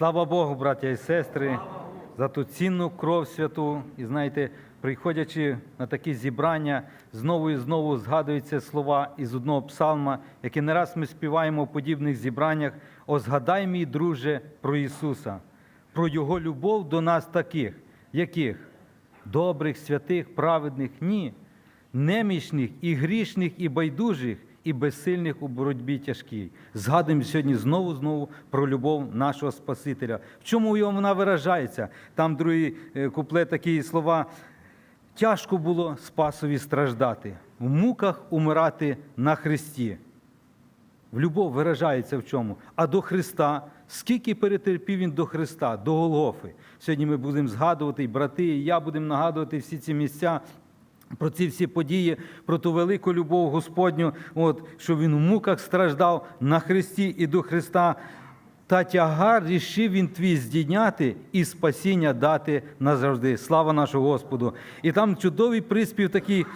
Слава Богу, браття і сестри, за ту цінну кров святу. І знаєте, приходячи на такі зібрання, знову і знову згадуються слова із одного псалма, які не раз ми співаємо в подібних зібраннях. О, згадай, мій друже, про Ісуса, про Його любов до нас таких, яких? Добрих, святих, праведних? Ні. Немічних і грішних, і байдужих, і безсильних у боротьбі тяжкій. Згадуємо сьогодні знову знову про любов нашого Спасителя. В чому вона виражається? Там другий е, куплет такі слова. Тяжко було Спасові страждати, в муках умирати на Христі. В любов виражається в чому? А до Христа, скільки перетерпів він до Христа, до Голгофи. Сьогодні ми будемо згадувати, і брати, і я будемо нагадувати всі ці місця. Про ці всі події, про ту велику любов Господню, от, що він в муках страждав на Христі і до Христа. Та тягар рішив він твій здійняти і спасіння дати назавжди. Слава нашому Господу! І там чудовий приспів такий.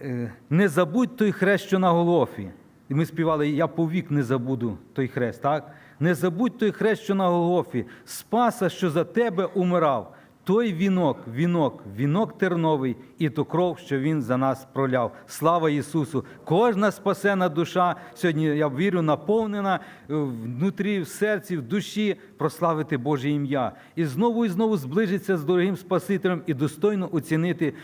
е, Не забудь той хрест, що на Голгофі. І ми співали Я повік не забуду той хрест, так? Не забудь той хрест, що на Голгофі, Спаса, що за тебе умирав. Той вінок, вінок, вінок терновий і ту кров, що Він за нас проляв. Слава Ісусу! Кожна спасена душа сьогодні, я вірю, наповнена е, внутрі, в серці, в душі прославити Боже ім'я. І знову і знову зближиться з дорогим Спасителем і достойно оцінити,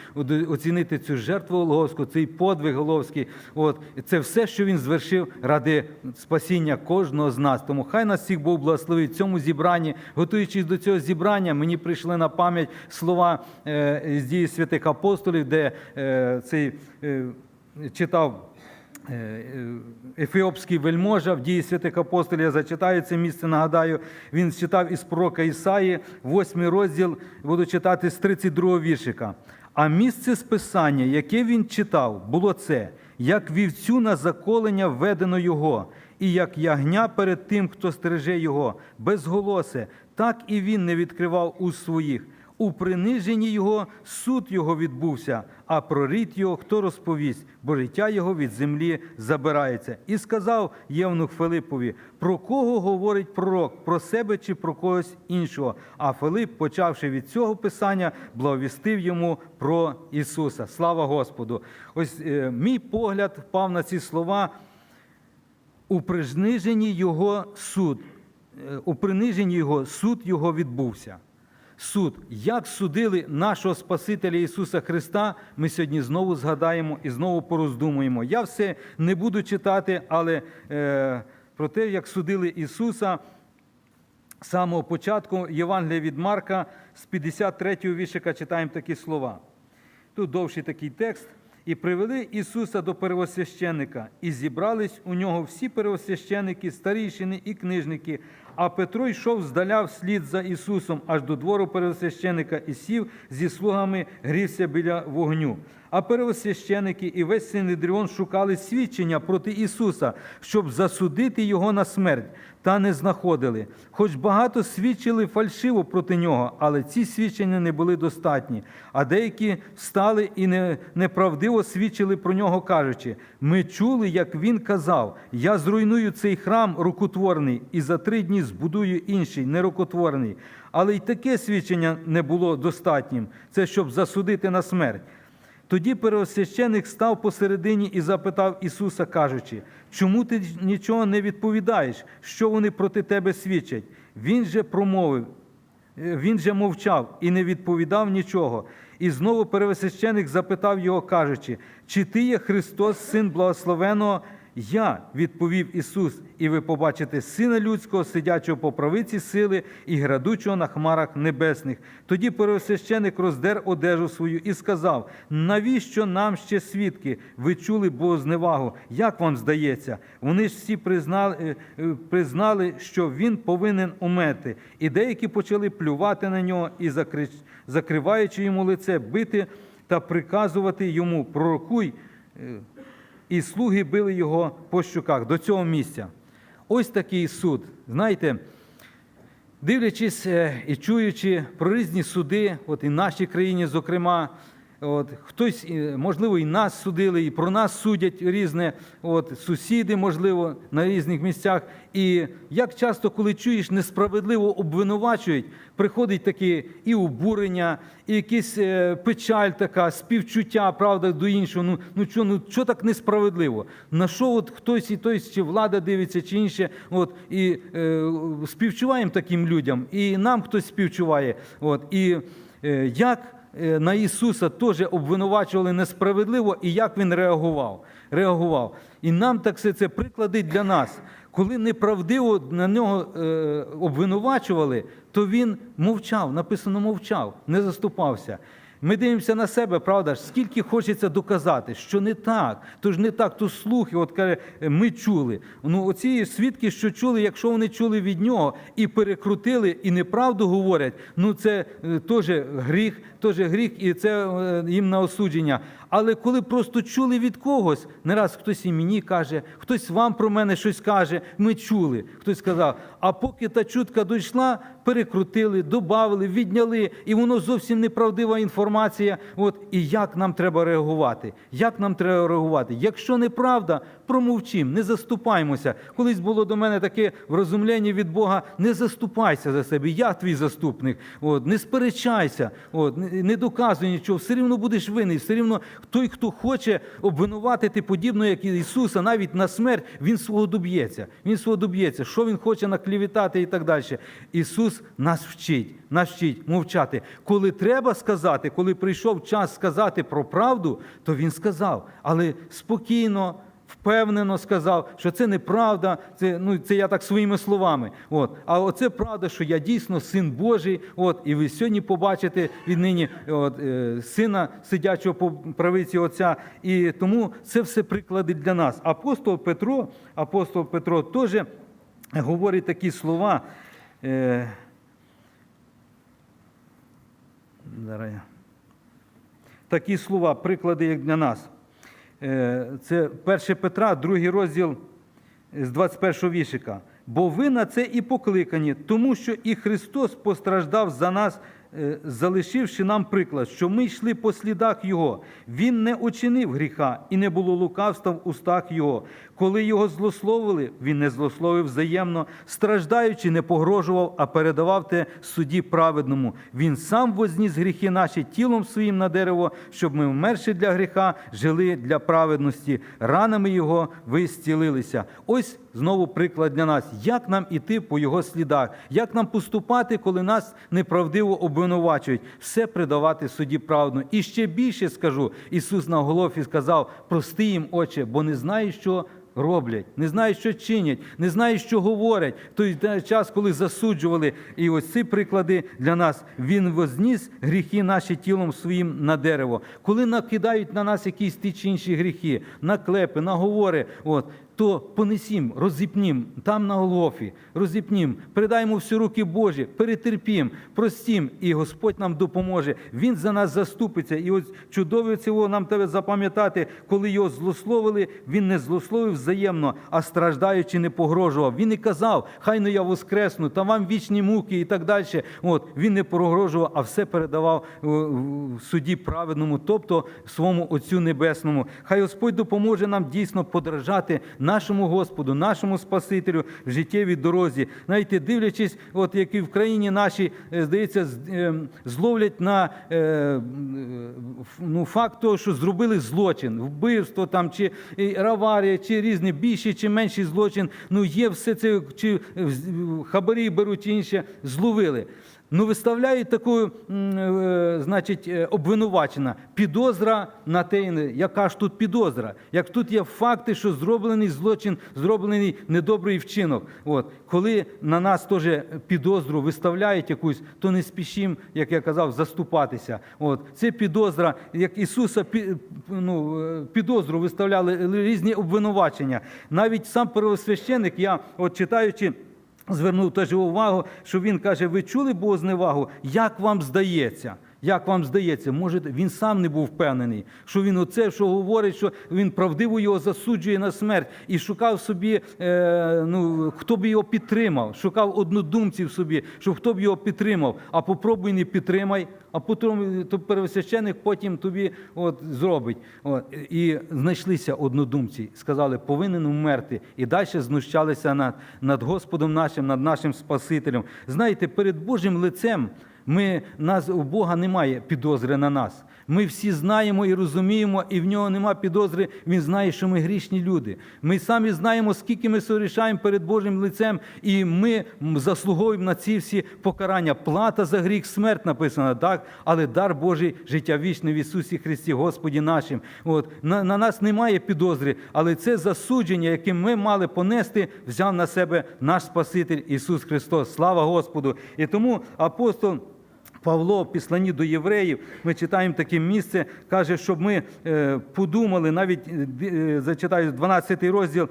оцінити цю жертву Голговську, цей подвиг Голговський. От це все, що він звершив ради спасіння кожного з нас. Тому хай нас всіх Бог благословить в цьому зібранні. Готуючись до цього зібрання, мені прийшли на пам'ять слова е, з дії святих апостолів, де е, цей е, читав. Ефіопський вельможа в дії святих апостолів, я зачитаю це місце, нагадаю, він читав із пророка Ісаї, 8 розділ, буду читати з 32 віршика. А місце списання, яке він читав, було це, як вівцю на заколення введено його, і як ягня перед тим, хто стереже його, безголосе, так і він не відкривав уст своїх. У приниженні його суд його відбувся, а про рід його хто розповість, бо життя його від землі забирається. І сказав Євнух Филипові, про кого говорить пророк, про себе чи про когось іншого. А Филип, почавши від цього писання, благовістив йому про Ісуса. Слава Господу! Ось е, мій погляд впав на ці слова. У приниженні його суд, е, у приниженні його суд його відбувся суд, як судили нашого Спасителя Ісуса Христа, ми сьогодні знову згадаємо і знову пороздумуємо. Я все не буду читати, але е, про те, як судили Ісуса. З самого початку Євангелія від Марка з 53 го віршика читаємо такі слова. Тут довший такий текст. І привели Ісуса до первосвященника, і зібрались у нього всі первосвященики, старішини і книжники. А Петро йшов здаля вслід за Ісусом аж до двору первосвященика і сів зі слугами грівся біля вогню. А первосвященики і весь Синедріон шукали свідчення проти Ісуса, щоб засудити Його на смерть, та не знаходили. Хоч багато свідчили фальшиво проти нього, але ці свідчення не були достатні. А деякі встали і неправдиво свідчили про нього, кажучи: ми чули, як він казав: Я зруйную цей храм рукотворний і за три дні збудую інший, нерукотворний. Але й таке свідчення не було достатнім. Це щоб засудити на смерть. Тоді первосвященик став посередині і запитав Ісуса, кажучи, чому ти нічого не відповідаєш, що вони проти тебе свідчать? Він же промовив, е, він же мовчав і не відповідав нічого. І знову первосвященик запитав його, кажучи, чи ти є Христос, син благословеного? Я, відповів Ісус, і ви побачите Сина Людського, сидячого по правиці сили і градучого на хмарах небесних. Тоді первосвященик роздер одежу свою і сказав: навіщо нам ще свідки? Ви чули Богозневагу? Як вам здається? Вони ж всі признали, е, е, признали, що він повинен умерти. І деякі почали плювати на нього і, закриваючи йому лице, бити та приказувати йому пророкуй. І слуги били його по щуках до цього місця. Ось такий суд. Знаєте, дивлячись е, і чуючи про різні суди, от і в нашій країні, зокрема, От, хтось, е, можливо, і нас судили, і про нас судять різне, от, сусіди, можливо, на різних місцях. І як часто, коли чуєш, несправедливо обвинувачують, приходить таке і обурення, і якась е, печаль така, співчуття, правда, до іншого. Ну, ну що, ну що так несправедливо? На що от хтось і той, чи влада дивиться, чи інше, от, і е, співчуваємо таким людям, і нам хтось співчуває. От, і е, як на Ісуса теж обвинувачували несправедливо, і як Він реагував. реагував. І нам так все це приклади для нас. Коли неправдиво на нього е, обвинувачували, то він мовчав, написано мовчав, не заступався. Ми дивимося на себе, правда скільки хочеться доказати, що не так, то ж не так, то слухи, от каже, ми чули. Ну, оці свідки, що чули, якщо вони чули від нього і перекрутили, і неправду говорять, ну це е, теж гріх, теж гріх, і це е, їм на осудження. Але коли просто чули від когось, не раз хтось і мені каже, хтось вам про мене щось каже, ми чули. Хтось сказав, а поки та чутка дійшла, перекрутили, додали, відняли, і воно зовсім неправдива інформація. От і як нам треба реагувати? Як нам треба реагувати? Якщо неправда, промовчим, не заступаймося. Колись було до мене таке врозумлення від Бога: не заступайся за себе, я твій заступник. От, не сперечайся, от, не доказуй нічого, все рівно будеш винний, все рівно той, хто хоче обвинуватити подібно, як Ісуса, навіть на смерть, він свого доб'ється. Він свого доб'ється, що він хоче наклівітати і так далі. Ісус нас вчить, нас вчить мовчати. Коли треба сказати, коли прийшов час сказати про правду, то він сказав, але спокійно. Впевнено сказав, що це неправда, це ну це я так своїми словами. От а оце правда, що я дійсно син Божий. От і ви сьогодні побачите віднині от, е, сина сидячого по правиці Отця. І тому це все приклади для нас. Апостол Петро, апостол Петро теж говорить такі слова. Е. Такі слова, приклади як для нас. Е, Це 1 Петра, другий розділ з 21 вішика. Бо ви на це і покликані, тому що і Христос постраждав за нас, е, залишивши нам приклад, що ми йшли по слідах Його. Він не учинив гріха і не було лукавства в устах Його. Коли його злословили, він не злословив взаємно, страждаючи, не погрожував, а передавав те судді праведному. Він сам возніс гріхи наші тілом своїм на дерево, щоб ми, вмерши для гріха, жили для праведності. Ранами його ви зцілилися. Ось знову приклад для нас, як нам іти по його слідах, як нам поступати, коли нас неправдиво обвинувачують, все придавати суді правду. І ще більше скажу, Ісус на Голофі сказав: прости їм, Отче, бо не знають, що роблять, не знають, що чинять, не знають, що говорять. Той час, коли засуджували, і ось ці приклади для нас. Він возніс гріхи наші тілом своїм на дерево. Коли накидають на нас якісь ті чи інші гріхи, наклепи, наговори, от. То понесім, розіпнім там на Голгофі, розіпнім, передаємо всі руки Божі, перетерпім, простім, і Господь нам допоможе. Він за нас заступиться. І ось чудове цього нам тебе запам'ятати, коли його злословили, він не злословив взаємно, а страждаючи, не погрожував. Він і казав, хай не я воскресну, та вам вічні муки і так далі. От він не погрожував, а все передавав суді праведному, тобто своєму Отцю Небесному. Хай Господь допоможе нам дійсно подражати нашому Господу, нашому Спасителю в життєвій дорозі. Знаєте, дивлячись, от як і в країні нашій, е, здається, е, зловлять на е, ну, факт того, що зробили злочин, вбивство там, чи аварія, чи різні більші чи менший злочин. Ну, є все це, чи хабарі беруть інше, зловили. Ну, виставляють таку, е, значить, е, обвинувачена підозра на те, яка ж тут підозра? Як тут є факти, що зроблений злочин, зроблений недобрий вчинок. От коли на нас теж підозру виставляють якусь, то не спішім, як я казав, заступатися. От це підозра, як Ісуса ну, е, підозру виставляли різні обвинувачення. Навіть сам первосвященик, я от читаючи. Звернув теж увагу, що він каже: ви чули Богозневагу? Як вам здається? Як вам здається, може він сам не був впевнений, що він оце, що говорить, що він правдиво його засуджує на смерть і шукав собі, е, ну хто б його підтримав, шукав однодумців собі, щоб хто б його підтримав. А попробуй не підтримай, а потім то первосвященик потім тобі от зробить. От, і знайшлися однодумці, сказали, повинен вмерти, і далі знущалися над, над Господом нашим, над нашим Спасителем. Знаєте, перед Божим лицем. Ми, нас, у Бога немає підозри на нас. Ми всі знаємо і розуміємо, і в нього нема підозри. Він знає, що ми грішні люди. Ми самі знаємо, скільки ми сорішаємо перед Божим лицем, і ми заслуговуємо на ці всі покарання. Плата за гріх, смерть написана, так, але дар Божий життя вічне в Ісусі Христі, Господі нашим. От на, на нас немає підозри, але це засудження, яке ми мали понести, взяв на себе наш Спаситель Ісус Христос. Слава Господу! І тому апостол. Павло в післанні до євреїв, ми читаємо таке місце, каже, щоб ми е, подумали, навіть е, зачитаю 12 розділ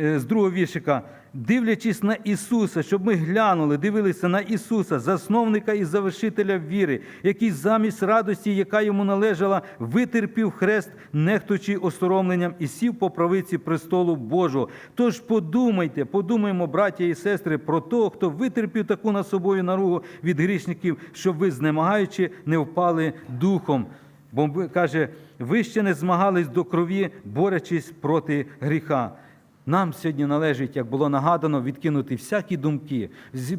з другого віршика, дивлячись на Ісуса, щоб ми глянули, дивилися на Ісуса, засновника і завершителя віри, який замість радості, яка йому належала, витерпів хрест, нехтучи осоромленням і сів по правиці престолу Божого. Тож подумайте, подумаймо, браття і сестри, про того, хто витерпів таку над собою наругу від грішників, щоб ви, знемагаючи, не впали духом. Бо каже, ви ще не змагались до крові, борючись проти гріха. Нам сьогодні належить, як було нагадано, відкинути всякі думки,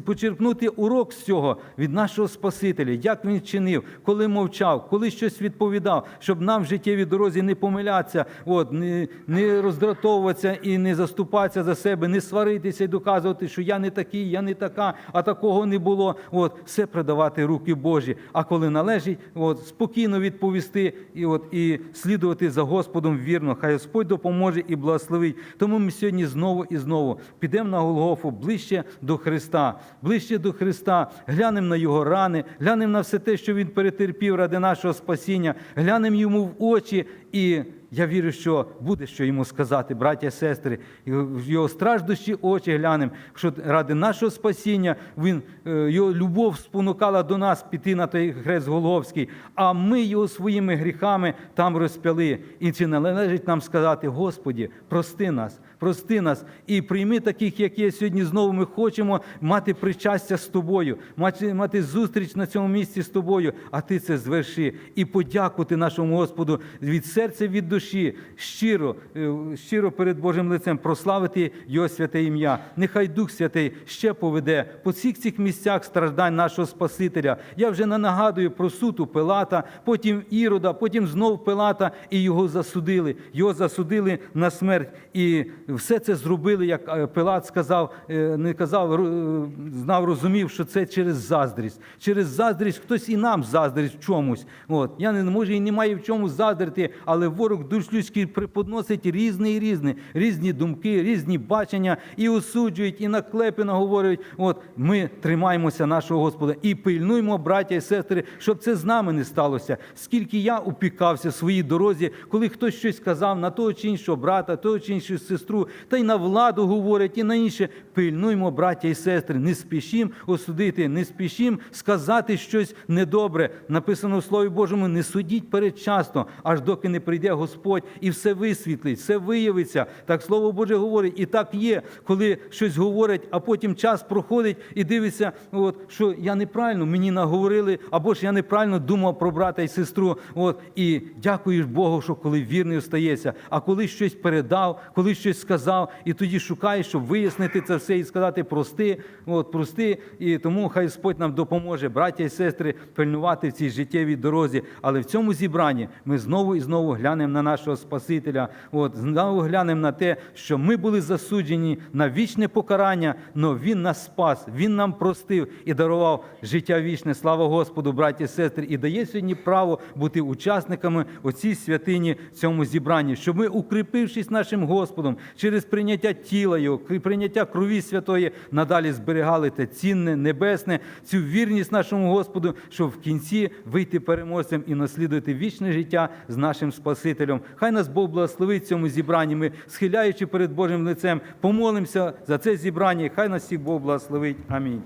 почерпнути урок з цього від нашого Спасителя, як він чинив, коли мовчав, коли щось відповідав, щоб нам в життєвій дорозі не помилятися, от, не, не роздратовуватися і не заступатися за себе, не сваритися і доказувати, що я не такий, я не така, а такого не було. От, все придавати руки Божі. А коли належить, от, спокійно відповісти і, от, і слідувати за Господом вірно. Хай Господь допоможе і благословить. Тому ми сьогодні знову і знову підемо на Голгофу ближче до Христа, ближче до Христа, глянемо на Його рани, глянемо на все те, що Він перетерпів ради нашого спасіння, глянемо йому в очі і. Я вірю, що буде що йому сказати, браття сестри, в його страждущі очі глянемо, що ради нашого спасіння він, е, його любов спонукала до нас піти на той хрест Голговський, а ми його своїми гріхами там розпяли. І чи належить нам сказати, Господі, прости нас, прости нас і прийми таких, як є сьогодні. Знову ми хочемо мати причастя з тобою, мати, мати зустріч на цьому місці з тобою, а ти це зверши і подякувати нашому Господу від серця, від душі, щиро, е, щиро перед Божим лицем прославити Його святе ім'я. Нехай Дух Святий ще поведе по всіх цих місцях страждань нашого Спасителя. Я вже не нагадую про суд у Пилата, потім Ірода, потім знов Пилата, і його засудили. Його засудили на смерть. І все це зробили, як е, Пилат сказав, е, не казав, е, знав, розумів, що це через заздрість. Через заздрість хтось і нам заздрить в чомусь. От. Я не може і не маю в чому заздрити, але ворог душ людський преподносить різні і різні, різні думки, різні бачення, і осуджують, і наклепи наговорюють. От ми тримаємося нашого Господа і пильнуємо, браття і сестри, щоб це з нами не сталося. Скільки я упікався в своїй дорозі, коли хтось щось казав на того чи іншого брата, того чи іншу сестру, та й на владу говорять, і на інше. Пильнуймо, браття і сестри, не спішім осудити, не спішім сказати щось недобре. Написано в Слові Божому, не судіть передчасно, аж доки не прийде Господь і все висвітлить, все виявиться. Так Слово Боже говорить, і так є, коли щось говорять, а потім час проходить і дивиться, от, що я неправильно мені наговорили, або ж я неправильно думав про брата і сестру. От, і дякуєш Богу, що коли вірний остається, а коли щось передав, коли щось сказав, і тоді шукаєш, щоб вияснити це все і сказати прости, от, прости. І тому хай Господь нам допоможе, браття і сестри, пильнувати в цій життєвій дорозі. Але в цьому зібранні ми знову і знову глянемо на нашого Спасителя. От, знову глянемо на те, що ми були засуджені на вічне покарання, але Він нас спас, Він нам простив і дарував життя вічне. Слава Господу, браті і сестри, і дає сьогодні право бути учасниками оцій святині в цьому зібранні, щоб ми, укріпившись нашим Господом через прийняття тіла Його, прийняття крові святої, надалі зберігали те цінне, небесне, цю вірність нашому Господу, щоб в кінці вийти переможцем і наслідувати вічне життя з нашим Спасителем. Хай нас Бог благословить цьому зібранні. Ми, схиляючи перед Божим лицем, помолимося за це зібрання. Хай нас всіх Бог благословить. Амінь.